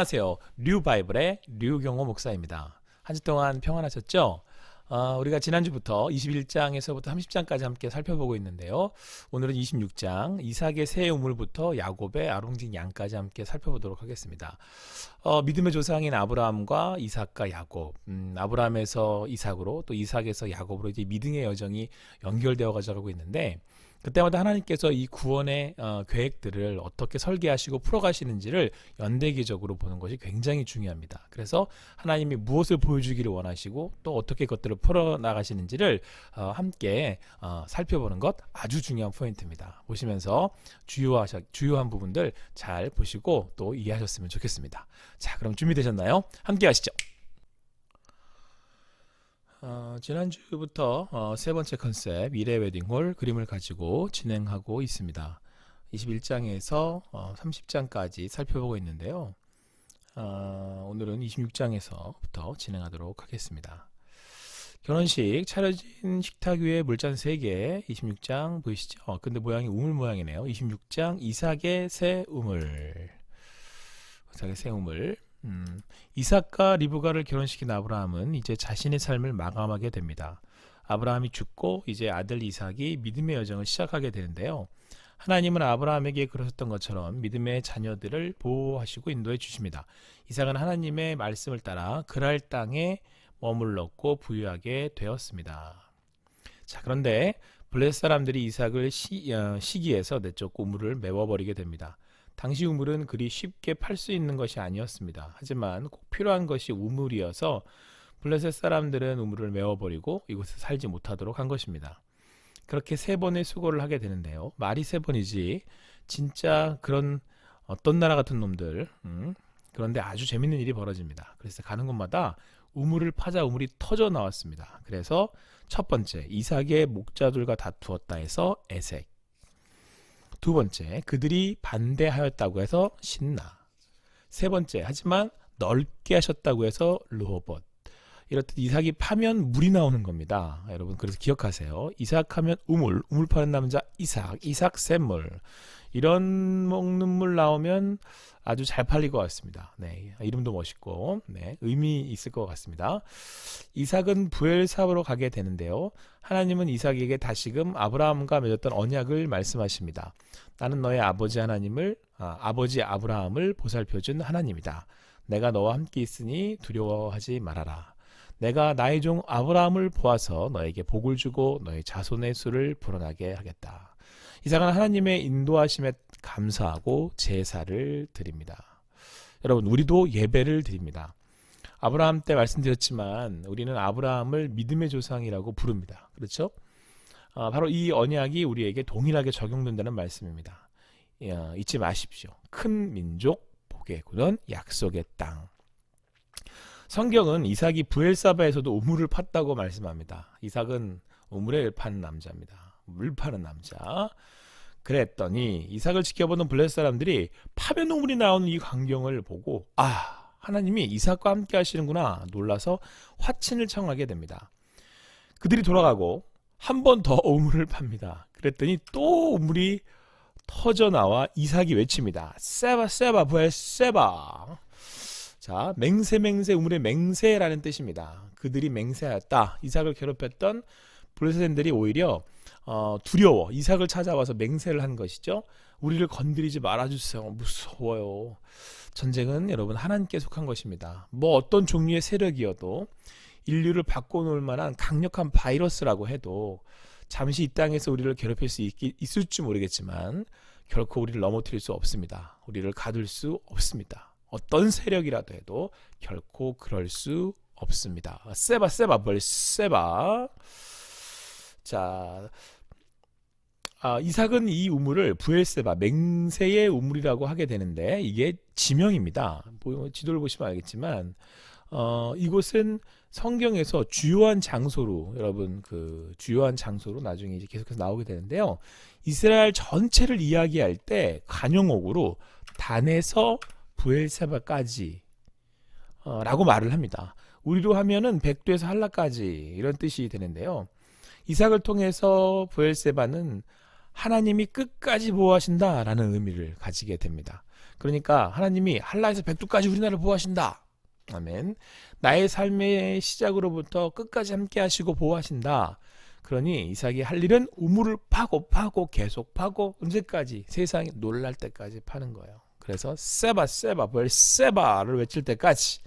안녕하세요. 류바이블의 류경호 목사입니다. 한 주 동안 평안하셨죠? 어, 우리가 지난주부터 21장에서부터 30장까지 함께 살펴보고 있는데요. 오늘은 26장 이삭의 새 우물부터 야곱의 아롱진 양까지 함께 살펴보도록 하겠습니다. 어, 믿음의 조상인 아브라함과 이삭과 야곱, 음, 아브라함에서 이삭으로 또 이삭에서 야곱으로 이제 믿음의 여정이 연결되어 가져가고 있는데 그때마다 하나님께서 이 구원의 어, 계획들을 어떻게 설계하시고 풀어가시는지를 연대기적으로 보는 것이 굉장히 중요합니다. 그래서 하나님이 무엇을 보여주기를 원하시고 또 어떻게 그것들을 풀어나가시는지를 어, 함께 어, 살펴보는 것 아주 중요한 포인트입니다. 보시면서 주요하, 주요한 부분들 잘 보시고 또 이해하셨으면 좋겠습니다. 자, 그럼 준비되셨나요? 함께 하시죠. 어, 지난주부터 어, 세 번째 컨셉 미래 웨딩홀 그림을 가지고 진행하고 있습니다. 21장에서 어, 30장까지 살펴보고 있는데요. 어, 오늘은 26장에서부터 진행하도록 하겠습니다. 결혼식 차려진 식탁 위에 물잔 3개 26장 보이시죠? 어, 근데 모양이 우물 모양이네요. 26장 이삭의 새 우물 이삭의 새 우물 음, 이삭과 리브가를 결혼시킨 아브라함은 이제 자신의 삶을 마감하게 됩니다. 아브라함이 죽고 이제 아들 이삭이 믿음의 여정을 시작하게 되는데요. 하나님은 아브라함에게 그러셨던 것처럼 믿음의 자녀들을 보호하시고 인도해 주십니다. 이삭은 하나님의 말씀을 따라 그랄 땅에 머물렀고 부유하게 되었습니다. 자, 그런데 블레 사람들이 이삭을 시, 어, 시기에서 내쫓고 우물을 메워버리게 됩니다. 당시 우물은 그리 쉽게 팔 수 있는 것이 아니었습니다. 하지만 꼭 필요한 것이 우물이어서 블레셋 사람들은 우물을 메워버리고 이곳에 살지 못하도록 한 것입니다. 그렇게 세 번의 수고를 하게 되는데요. 말이 세 번이지 진짜 그런 어떤 나라 같은 놈들 음, 그런데 아주 재밌는 일이 벌어집니다. 그래서 가는 곳마다 우물을 파자 우물이 터져 나왔습니다. 그래서 첫 번째 이삭의 목자들과 다투었다 해서 에색 두 번째, 그들이 반대하였다고 해서 신나. 세 번째, 하지만 넓게 하셨다고 해서 르호봇. 이렇듯 이삭이 파면 물이 나오는 겁니다. 여러분, 그래서 기억하세요. 이삭 하면 우물, 우물 파는 남자 이삭, 이삭 샘물. 이런 먹는 물 나오면 아주 잘 팔릴 것 같습니다. 네, 이름도 멋있고, 네, 의미 있을 것 같습니다. 이삭은 부엘사으로 가게 되는데요. 하나님은 이삭에게 다시금 아브라함과 맺었던 언약을 말씀하십니다. 나는 너의 아버지 하나님을 아, 아버지 아브라함을 보살펴준 하나님이다. 내가 너와 함께 있으니 두려워하지 말아라. 내가 나의 종 아브라함을 보아서 너에게 복을 주고 너의 자손의 수를 불어나게 하겠다. 이삭은 하나님의 인도하심에 감사하고 제사를 드립니다. 여러분, 우리도 예배를 드립니다. 아브라함 때 말씀드렸지만 우리는 아브라함을 믿음의 조상이라고 부릅니다. 그렇죠? 아, 바로 이 언약이 우리에게 동일하게 적용된다는 말씀입니다. 야, 잊지 마십시오. 큰 민족 복에 굳은 약속의 땅. 성경은 이삭이 부엘사바에서도 우물을 팠다고 말씀합니다. 이삭은 우물을 파는 남자입니다. 물 파는 남자. 그랬더니 이삭을 지켜보는 블레스 사람들이 파면 우물이 나오는 이 광경을 보고 아 하나님이 이삭과 함께 하시는구나 놀라서 화친을 청하게 됩니다. 그들이 돌아가고 한 번 더 우물을 팝니다. 그랬더니 또 우물이 터져 나와 이삭이 외칩니다. 세바 세바 부엘 세바. 자 맹세 맹세 우물의 맹세라는 뜻입니다. 그들이 맹세하였다. 이삭을 괴롭혔던 블레셋들이 오히려 어, 두려워 이삭을 찾아와서 맹세를 한 것이죠. 우리를 건드리지 말아주세요. 무서워요. 전쟁은 여러분 하나님께 속한 것입니다. 뭐 어떤 종류의 세력이어도 인류를 바꿔놓을 만한 강력한 바이러스라고 해도 잠시 이 땅에서 우리를 괴롭힐 수 있, 있을지 모르겠지만 결코 우리를 넘어뜨릴 수 없습니다. 우리를 가둘 수 없습니다. 어떤 세력이라도 해도 결코 그럴 수 없습니다. 세바 세바 벌 세바. 자, 아, 이삭은 이 우물을 부엘세바 맹세의 우물이라고 하게 되는데 이게 지명입니다. 지도를 보시면 알겠지만 어, 이곳은 성경에서 주요한 장소로 여러분 그 주요한 장소로 나중에 이제 계속해서 나오게 되는데요. 이스라엘 전체를 이야기할 때 간용어구로 단에서 부엘세바까지 어, 라고 말을 합니다. 우리로 하면은 백두에서 한라까지 이런 뜻이 되는데요. 이삭을 통해서 부엘세바는 하나님이 끝까지 보호하신다라는 의미를 가지게 됩니다. 그러니까 하나님이 한라에서 백두까지 우리나라를 보호하신다. 아멘. 나의 삶의 시작으로부터 끝까지 함께 하시고 보호하신다. 그러니 이삭이 할 일은 우물을 파고 파고 계속 파고 언제까지 세상이 놀랄 때까지 파는 거예요. 그래서 세바 세바 벌 세바를 외칠 때까지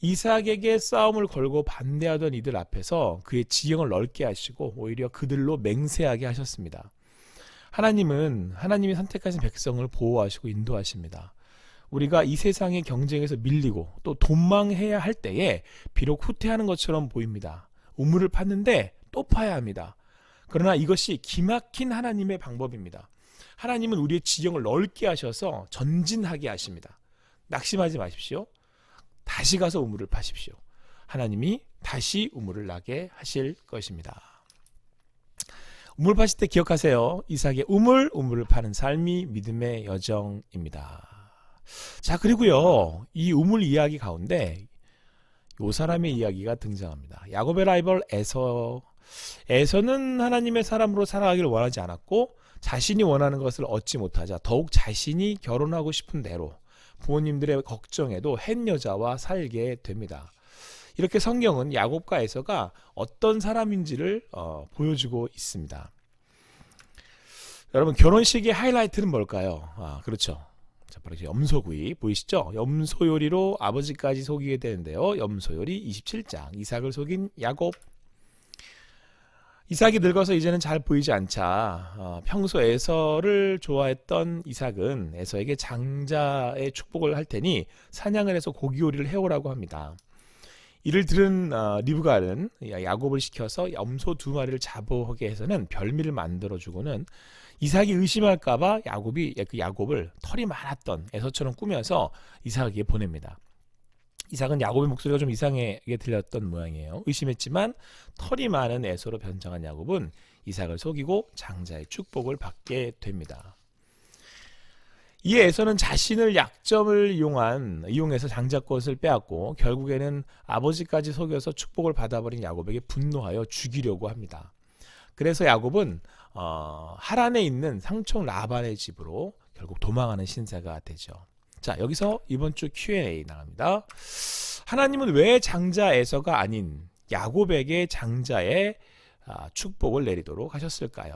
이삭에게 싸움을 걸고 반대하던 이들 앞에서 그의 지형을 넓게 하시고 오히려 그들로 맹세하게 하셨습니다. 하나님은 하나님이 선택하신 백성을 보호하시고 인도하십니다. 우리가 이 세상의 경쟁에서 밀리고 또 도망해야 할 때에 비록 후퇴하는 것처럼 보입니다. 우물을 팠는데 또 파야 합니다. 그러나 이것이 기막힌 하나님의 방법입니다. 하나님은 우리의 지경을 넓게 하셔서 전진하게 하십니다. 낙심하지 마십시오. 다시 가서 우물을 파십시오. 하나님이 다시 우물을 나게 하실 것입니다. 우물 파실 때 기억하세요. 이삭의 우물, 우물을 파는 삶이 믿음의 여정입니다. 자, 그리고요. 이 우물 이야기 가운데 요 사람의 이야기가 등장합니다. 야곱의 라이벌 에서 에서는 하나님의 사람으로 살아가기를 원하지 않았고 자신이 원하는 것을 얻지 못하자 더욱 자신이 결혼하고 싶은 대로 부모님들의 걱정에도 햇 여자와 살게 됩니다. 이렇게 성경은 야곱과 에서가 어떤 사람인지를 어, 보여주고 있습니다. 여러분 결혼식의 하이라이트는 뭘까요? 아 그렇죠. 자, 바로 염소구이 보이시죠? 염소 요리로 아버지까지 속이게 되는데요. 염소 요리 27장 이삭을 속인 야곱 이삭이 늙어서 이제는 잘 보이지 않자 어, 평소 에서를 좋아했던 이삭은 에서에게 장자의 축복을 할 테니 사냥을 해서 고기 요리를 해오라고 합니다. 이를 들은 어, 리브가는 야곱을 시켜서 염소 두 마리를 잡아오게 해서는 별미를 만들어주고는 이삭이 의심할까봐 야곱이 그 야곱을 털이 많았던 에서처럼 꾸며서 이삭에게 보냅니다. 이삭은 야곱의 목소리가 좀 이상하게 들렸던 모양이에요. 의심했지만 털이 많은 에서로 변장한 야곱은 이삭을 속이고 장자의 축복을 받게 됩니다. 이에 에서는 자신을 약점을 이용한 이용해서 장자 것을 빼앗고 결국에는 아버지까지 속여서 축복을 받아버린 야곱에게 분노하여 죽이려고 합니다. 그래서 야곱은 어, 하란에 있는 상총 라반의 집으로 결국 도망하는 신세가 되죠. 자, 여기서 이번 주 Q&A 나갑니다. 하나님은 왜 장자 에서가 아닌 야곱에게 장자의 아, 축복을 내리도록 하셨을까요?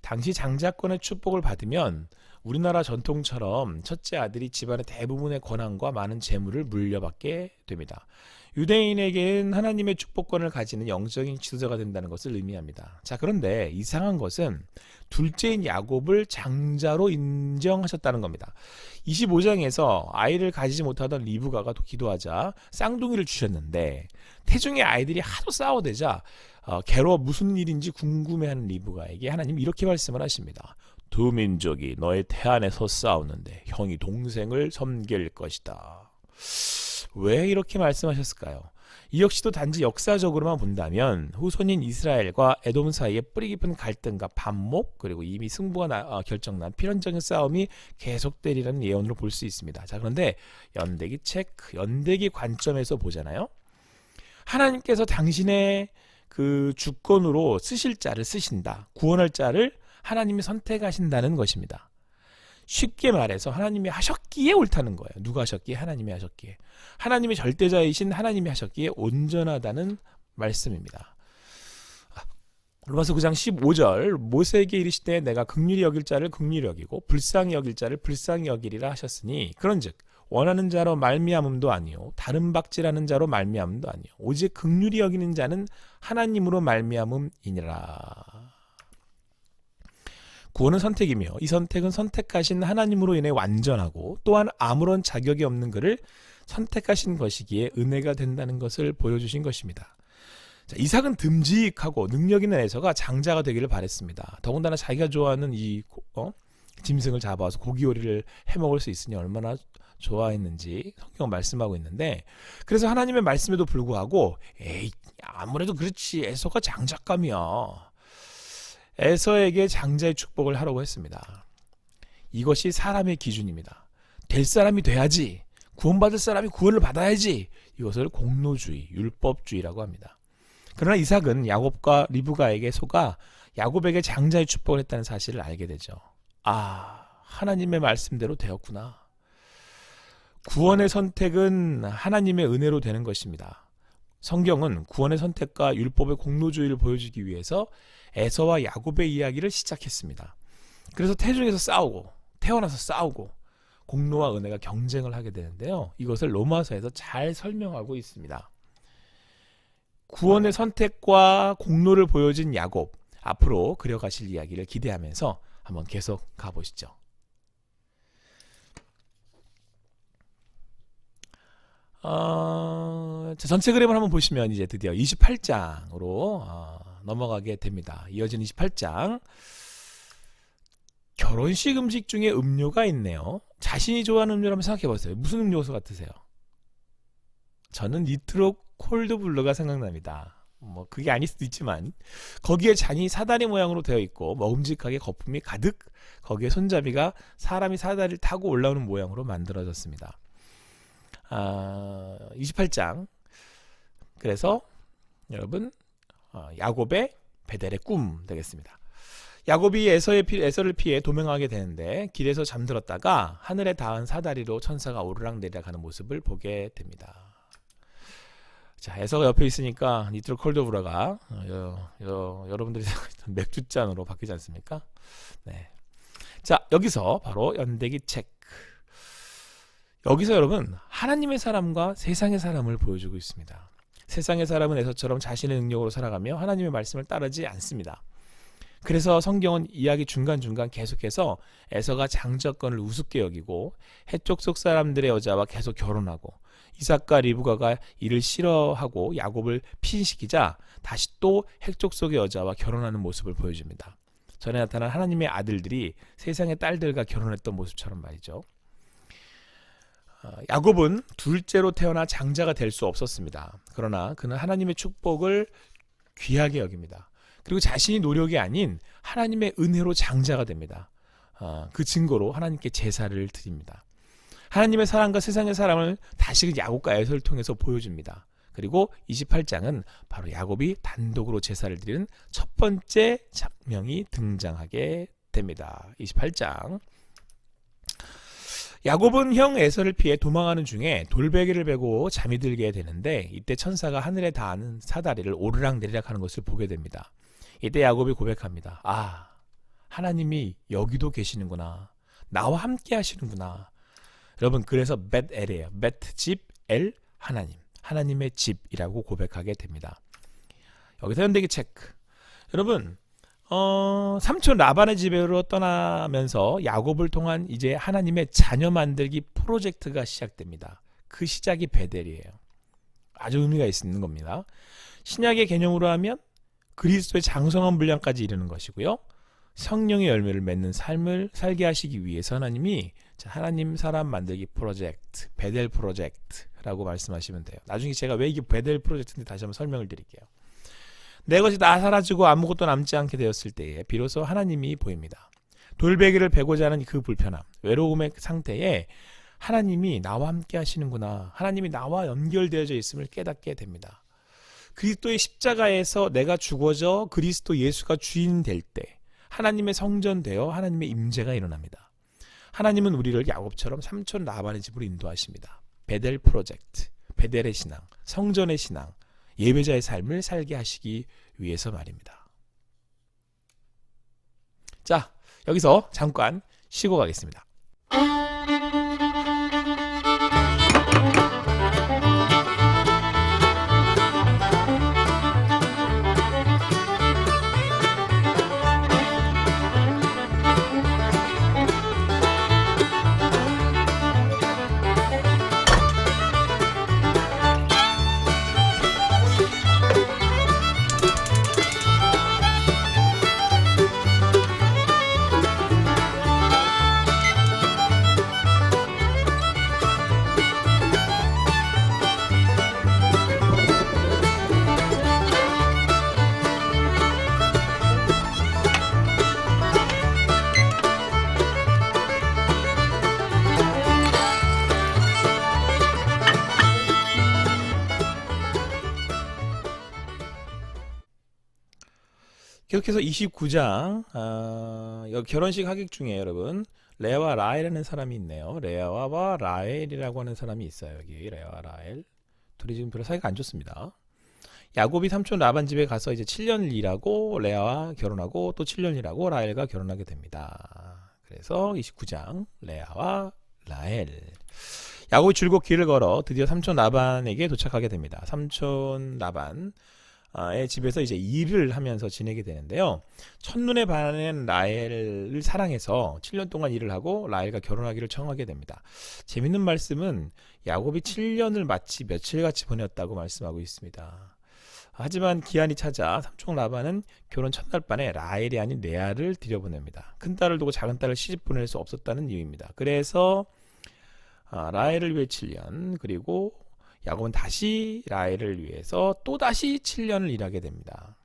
당시 장자권의 축복을 받으면 우리나라 전통처럼 첫째 아들이 집안의 대부분의 권한과 많은 재물을 물려받게 됩니다. 유대인에게는 하나님의 축복권을 가지는 영적인 지도자가 된다는 것을 의미합니다. 자, 그런데 이상한 것은 둘째인 야곱을 장자로 인정하셨다는 겁니다. 25장에서 아이를 가지지 못하던 리브가가 기도하자 쌍둥이를 주셨는데 태중의 아이들이 하도 싸워대자 어, 괴로워 무슨 일인지 궁금해하는 리브가에게 하나님 이렇게 말씀을 하십니다. 두 민족이 너의 태안에서 싸우는데 형이 동생을 섬길 것이다. 왜 이렇게 말씀하셨을까요? 이 역시도 단지 역사적으로만 본다면 후손인 이스라엘과 에돔 사이에 뿌리 깊은 갈등과 반목 그리고 이미 승부가 나, 어, 결정난 필연적인 싸움이 계속되리라는 예언으로 볼 수 있습니다. 자 그런데 연대기 체크, 연대기 관점에서 보잖아요. 하나님께서 당신의 그 주권으로 쓰실 자를 쓰신다. 구원할 자를 하나님이 선택하신다는 것입니다. 쉽게 말해서 하나님이 하셨기에 옳다는 거예요. 누가 하셨기에? 하나님이 하셨기에. 하나님의 절대자이신 하나님이 하셨기에 온전하다는 말씀입니다. 로마서 9장 15절 모세에게 이르시되 내가 극률이 여길 자를 극률이 여기고 불쌍히 여길 자를 불쌍히 여기리라 하셨으니 그런즉 원하는 자로 말미암음도 아니요 다른 박질하는 자로 말미암음도 아니요 오직 극률이 여기는 자는 하나님으로 말미암음이니라. 구원은 선택이며 이 선택은 선택하신 하나님으로 인해 완전하고 또한 아무런 자격이 없는 그를 선택하신 것이기에 은혜가 된다는 것을 보여주신 것입니다. 자, 이삭은 듬직하고 능력 있는 에서가 장자가 되기를 바랬습니다. 더군다나 자기가 좋아하는 이 어? 짐승을 잡아서 고기 요리를 해 먹을 수 있으니 얼마나 좋아했는지 성경 말씀하고 있는데 그래서 하나님의 말씀에도 불구하고 에이 아무래도 그렇지 에서가 장작감이야 에서에게 장자의 축복을 하라고 했습니다. 이것이 사람의 기준입니다. 될 사람이 돼야지. 구원받을 사람이 구원을 받아야지. 이것을 공로주의, 율법주의라고 합니다. 그러나 이삭은 야곱과 리브가에게 속아 야곱에게 장자의 축복을 했다는 사실을 알게 되죠. 아, 하나님의 말씀대로 되었구나. 구원의 선택은 하나님의 은혜로 되는 것입니다. 성경은 구원의 선택과 율법의 공로주의를 보여주기 위해서 에서와 야곱의 이야기를 시작했습니다. 그래서 태중에서 싸우고 태어나서 싸우고 공로와 은혜가 경쟁을 하게 되는데요. 이것을 로마서에서 잘 설명하고 있습니다. 구원의 선택과 공로를 보여준 야곱 앞으로 그려가실 이야기를 기대하면서 한번 계속 가보시죠. 어, 자, 전체 그림을 한번 보시면 이제 드디어 28장으로 어, 넘어가게 됩니다. 이어진 28장. 결혼식 음식 중에 음료가 있네요. 자신이 좋아하는 음료라면 생각해 보세요. 무슨 음료수 같으세요? 저는 니트로 콜드 블루가 생각납니다. 뭐 그게 아닐 수도 있지만 거기에 잔이 사다리 모양으로 되어 있고 먹음직하게 거품이 가득 거기에 손잡이가 사람이 사다리를 타고 올라오는 모양으로 만들어졌습니다. 아, 28장 그래서 여러분 어, 야곱의 베델의 꿈 되겠습니다. 야곱이 에서의 피, 에서를 피해 도망하게 되는데 길에서 잠들었다가 하늘에 닿은 사다리로 천사가 오르락내리락 하는 모습을 보게 됩니다. 자, 에서가 옆에 있으니까 니트로 콜드브라가 어, 여, 여 러분들이 맥주잔으로 바뀌지 않습니까? 네. 자, 여기서 바로 연대기 체크. 여기서 여러분 하나님의 사람과 세상의 사람을 보여주고 있습니다. 세상의 사람은 에서처럼 자신의 능력으로 살아가며 하나님의 말씀을 따르지 않습니다. 그래서 성경은 이야기 중간중간 계속해서 에서가 장자권을 우습게 여기고 해쪽 속 사람들의 여자와 계속 결혼하고 이삭과 리브가가 이를 싫어하고 야곱을 피신시키자 다시 또 핵족 속의 여자와 결혼하는 모습을 보여줍니다. 전에 나타난 하나님의 아들들이 세상의 딸들과 결혼했던 모습처럼 말이죠. 어, 야곱은 둘째로 태어나 장자가 될 수 없었습니다. 그러나 그는 하나님의 축복을 귀하게 여깁니다. 그리고 자신이 노력이 아닌 하나님의 은혜로 장자가 됩니다. 어, 그 증거로 하나님께 제사를 드립니다. 하나님의 사랑과 세상의 사랑을 다시 그 야곱과 에서를 통해서 보여줍니다. 그리고 28장은 바로 야곱이 단독으로 제사를 드리는 첫 번째 장면이 등장하게 됩니다. 28장. 야곱은 형 에서를 피해 도망하는 중에 돌베개를 베고 잠이 들게 되는데 이때 천사가 하늘에 닿는 사다리를 오르락내리락 하는 것을 보게 됩니다. 이때 야곱이 고백합니다. 아, 하나님이 여기도 계시는구나. 나와 함께 하시는구나. 여러분, 그래서 벳엘이에요. 벳집 엘 하나님. 하나님의 집이라고 고백하게 됩니다. 여기서 현대기 체크. 여러분, 어, 삼촌 라반의 집으로 떠나면서 야곱을 통한 이제 하나님의 자녀 만들기 프로젝트가 시작됩니다. 그 시작이 베델이에요. 아주 의미가 있는 겁니다. 신약의 개념으로 하면 그리스도의 장성한 분량까지 이르는 것이고요. 성령의 열매를 맺는 삶을 살게 하시기 위해서 하나님이 하나님 사람 만들기 프로젝트, 베델 프로젝트라고 말씀하시면 돼요. 나중에 제가 왜 이게 베델 프로젝트인지 다시 한번 설명을 드릴게요. 내 것이 다 사라지고 아무것도 남지 않게 되었을 때에 비로소 하나님이 보입니다. 돌베개를 베고자 하는 그 불편함, 외로움의 상태에 하나님이 나와 함께 하시는구나. 하나님이 나와 연결되어져 있음을 깨닫게 됩니다. 그리스도의 십자가에서 내가 죽어져 그리스도 예수가 주인 될 때 하나님의 성전 되어 하나님의 임재가 일어납니다. 하나님은 우리를 야곱처럼 삼촌 라반의 집으로 인도하십니다. 베델 프로젝트, 베델의 신앙, 성전의 신앙, 예배자의 삶을 살게 하시기 위해서 말입니다. 자, 여기서 잠깐 쉬고 가겠습니다. 계속해서 29장 아, 결혼식 하객 중에 여러분 레아와 라헬이라는 사람이 있네요. 레아와 라헬이라고 하는 사람이 있어요. 여기 레아와 라헬 둘이 지금 별로 사이가 안 좋습니다. 야곱이 삼촌 라반 집에 가서 이제 7년을 일하고 레아와 결혼하고 또 7년 일하고 라헬과 결혼하게 됩니다. 그래서 29장 레아와 라헬 야곱이 줄곧 길을 걸어 드디어 삼촌 라반에게 도착하게 됩니다. 삼촌 라반 의 집에서 이제 일을 하면서 지내게 되는데요. 첫눈에 반한 라헬을 사랑해서 7년 동안 일을 하고 라헬과 결혼하기를 청하게 됩니다. 재밌는 말씀은 야곱이 7년을 마치 며칠같이 보냈다고 말씀하고 있습니다. 하지만 기한이 찾아 삼촌 라반은 결혼 첫날 밤에 라헬이 아닌 레아를 들여보냅니다. 큰 딸을 두고 작은 딸을 시집 보낼 수 없었다는 이유입니다. 그래서 아, 라헬을 위해 7년 그리고 야곱은 다시 라헬을 위해서 또 다시 7년을 일하게 됩니다.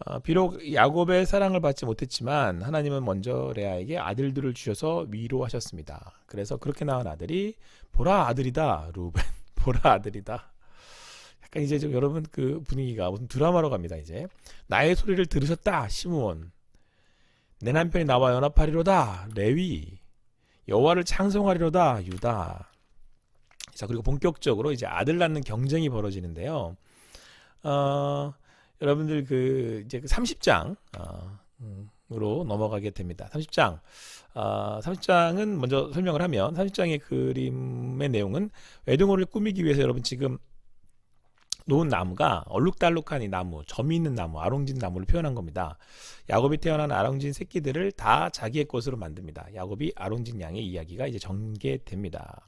아, 비록 야곱의 사랑을 받지 못했지만 하나님은 먼저 레아에게 아들들을 주셔서 위로하셨습니다. 그래서 그렇게 낳은 아들이 보라 아들이다 루벤 보라 아들이다. 약간 이제 좀 여러분 그 분위기가 무슨 드라마로 갑니다 이제 나의 소리를 들으셨다 시므온 내 남편이 나와 연합하리로다 레위 여호와를 창송하리로다 유다. 자 그리고 본격적으로 이제 아들 낳는 경쟁이 벌어지는데요. 어, 여러분들 그 이제 그 30장 어, 으로 넘어가게 됩니다. 30장. 어, 30장은 먼저 설명을 하면 30장의 그림의 내용은 외동호를 꾸미기 위해서 여러분 지금 놓은 나무가 얼룩달룩한 이 나무, 점이 있는 나무, 아롱진 나무를 표현한 겁니다. 야곱이 태어난 아롱진 새끼들을 다 자기의 것으로 만듭니다. 야곱이 아롱진 양의 이야기가 이제 전개됩니다.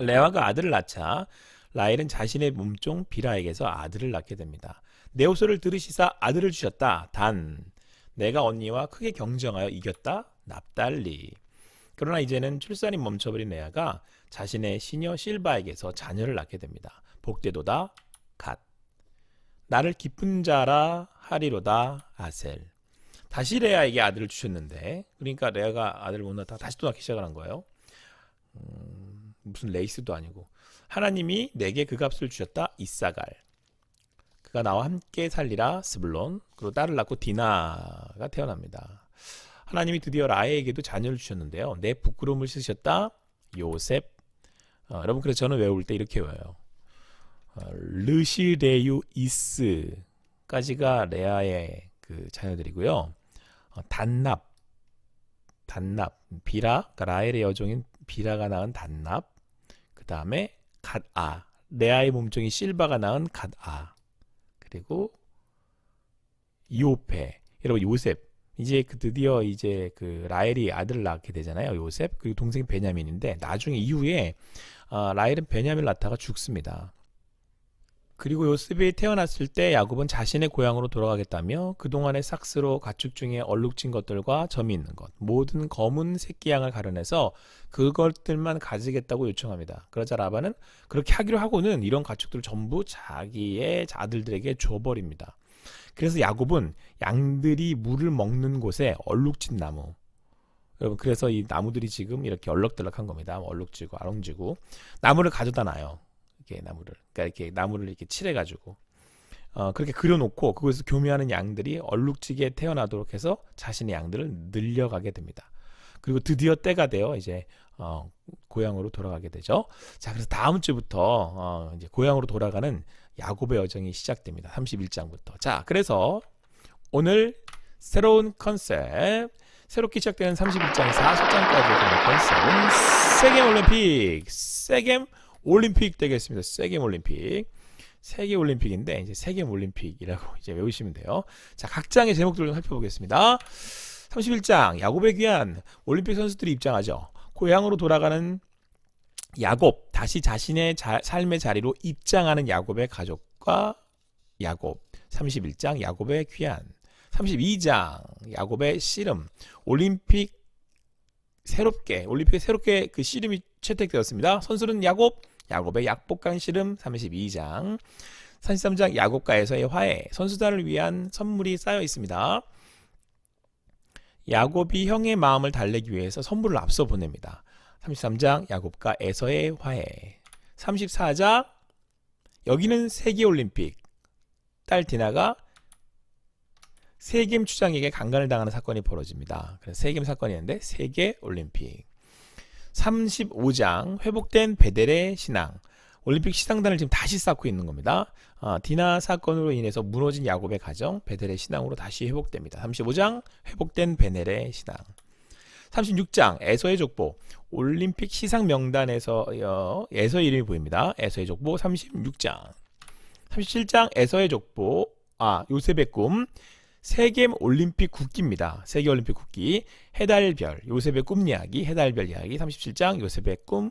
레아가 아들을 낳자 라헬은 자신의 몸종 비라에게서 아들을 낳게 됩니다. 내 호소를 들으시사 아들을 주셨다. 단 내가 언니와 크게 경쟁하여 이겼다. 납달리. 그러나 이제는 출산이 멈춰버린 레아가 자신의 시녀 실바에게서 자녀를 낳게 됩니다. 복되도다 갓 나를 기쁜 자라 하리로다 아셀 다시 레아에게 아들을 주셨는데 그러니까 레아가 아들을 못 낳다가 다시 또 낳기 시작을 한 거예요 음, 무슨 레이스도 아니고. 하나님이 내게 그 값을 주셨다. 이사갈. 그가 나와 함께 살리라. 스불론. 그리고 딸을 낳고 디나가 태어납니다. 하나님이 드디어 라에에게도 자녀를 주셨는데요. 내 부끄러움을 쓰셨다. 요셉. 어, 여러분 그래서 저는 외울 때 이렇게 외워요. 어, 르시레유 이스까지가 레아의 그 자녀들이고요. 어, 단납, 단납, 비라, 그러니까 라헬의 여종인 비라가 낳은 단납. 그 다음에 갓아, 레아의 몸종이 실바가 낳은 갓아. 그리고 요페, 여러분 요셉. 이제 그 드디어 이제 그 라헬이 아들을 낳게 되잖아요. 요셉 그리고 동생 베냐민인데 나중에 이후에 어, 라헬은 베냐민을 낳다가 죽습니다. 그리고 요셉이 태어났을 때 야곱은 자신의 고향으로 돌아가겠다며 그동안의 삭스로 가축 중에 얼룩진 것들과 점이 있는 것, 모든 검은 새끼 양을 가려내서 그것들만 가지겠다고 요청합니다. 그러자 라반은 그렇게 하기로 하고는 이런 가축들을 전부 자기의 아들들에게 줘버립니다. 그래서 야곱은 양들이 물을 먹는 곳에 얼룩진 나무, 여러분 그래서 이 나무들이 지금 이렇게 얼럭덜럭한 겁니다. 얼룩지고 아롱지고 나무를 가져다 놔요. 이렇게 나무를 그러니까 이렇게 나무를 이렇게 칠해가지고 어, 그렇게 그려놓고 그곳에서 교미하는 양들이 얼룩지게 태어나도록 해서 자신의 양들을 늘려가게 됩니다. 그리고 드디어 때가 되어 이제 어, 고향으로 돌아가게 되죠. 자, 그래서 다음 주부터 어, 이제 고향으로 돌아가는 야곱의 여정이 시작됩니다. 31장부터. 자, 그래서 오늘 새로운 컨셉, 새롭게 시작되는 31장에서 40장까지의 컨셉은 세겜 올림픽, 세겜 올림픽 되겠습니다. 세겜 올림픽. 세계 올림픽인데 이제 세계 올림픽이라고 이제 외우시면 돼요. 자, 각 장의 제목들을 좀 살펴보겠습니다. 31장 야곱에 귀한 올림픽 선수들이 입장하죠. 고향으로 돌아가는 야곱 다시 자신의 자, 삶의 자리로 입장하는 야곱의 가족과 야곱 31장 야곱의 귀한 32장 야곱의 씨름 올림픽 새롭게 올림픽에 새롭게 그 씨름이 채택되었습니다. 선수는 야곱 야곱의 약복강 씨름 32장 33장 야곱가에서의 화해 선수단을 위한 선물이 쌓여 있습니다. 야곱이 형의 마음을 달래기 위해서 선물을 앞서 보냅니다. 33장 야곱과 에서의 화해 34장 여기는 세계올림픽 딸 디나가 세겜 추장에게 강간을 당하는 사건이 벌어집니다. 그래서 세겜 사건이었는데 세계 올림픽. 35장 회복된 베델의 신앙. 올림픽 시상단을 지금 다시 쌓고 있는 겁니다. 아, 디나 사건으로 인해서 무너진 야곱의 가정 베델의 신앙으로 다시 회복됩니다. 35장 회복된 베넬의 신앙. 36장 에서의 족보 올림픽 시상 명단에서 어, 에서 이름이 보입니다. 에서의 족보 36장. 37장 에서의 족보 아 요셉의 꿈 세겜 올림픽 국기입니다. 세계 올림픽 국기 해달별 요셉의 꿈 이야기 해달별 이야기 37장 요셉의 꿈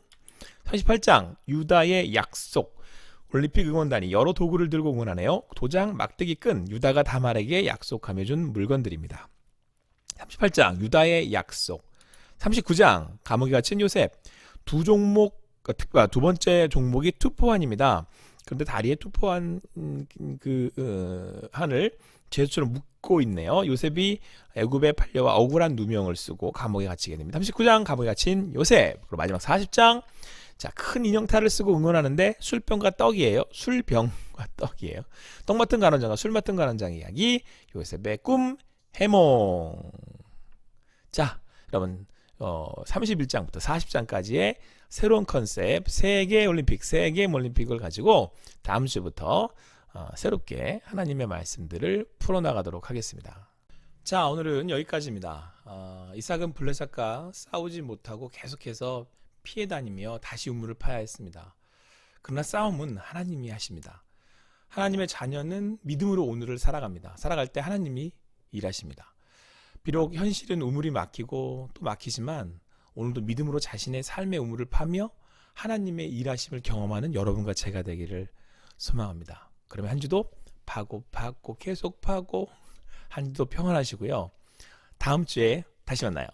38장 유다의 약속 올림픽 응원단이 여러 도구를 들고 응원하네요. 도장, 막대기 끈 유다가 다말에게 약속하며 준 물건들입니다. 38장 유다의 약속 39장 감옥에 갇힌 요셉 두 종목 그 특- 아, 두 번째 종목이 투포환입니다. 그런데 다리에 투포한 음, 그 어, 한을 제수처럼 묶고 있네요. 요셉이 애굽에 팔려와 억울한 누명을 쓰고 감옥에 갇히게 됩니다. 39장 감옥에 갇힌 요셉. 그리고 마지막 40장 자, 큰 인형탈을 쓰고 응원하는데 술병과 떡이에요. 술병과 떡이에요. 떡 맡은 간원장과 술 맡은 간원장 이야기. 요셉의 꿈 해몽. 자, 여러분 어, 31장부터 40장까지의 새로운 컨셉 세계 올림픽, 세계 올림픽을 가지고 다음 주부터 어, 새롭게 하나님의 말씀들을 풀어나가도록 하겠습니다. 자, 오늘은 여기까지입니다. 어, 이삭은 블레삭과 싸우지 못하고 계속해서 피해 다니며 다시 우물을 파야 했습니다. 그러나 싸움은 하나님이 하십니다. 하나님의 자녀는 믿음으로 오늘을 살아갑니다. 살아갈 때 하나님이 일하십니다. 비록 현실은 우물이 막히고 또 막히지만 오늘도 믿음으로 자신의 삶의 우물을 파며 하나님의 일하심을 경험하는 여러분과 제가 되기를 소망합니다. 그러면 한 주도 파고 파고 계속 파고 한 주도 평안하시고요. 다음 주에 다시 만나요.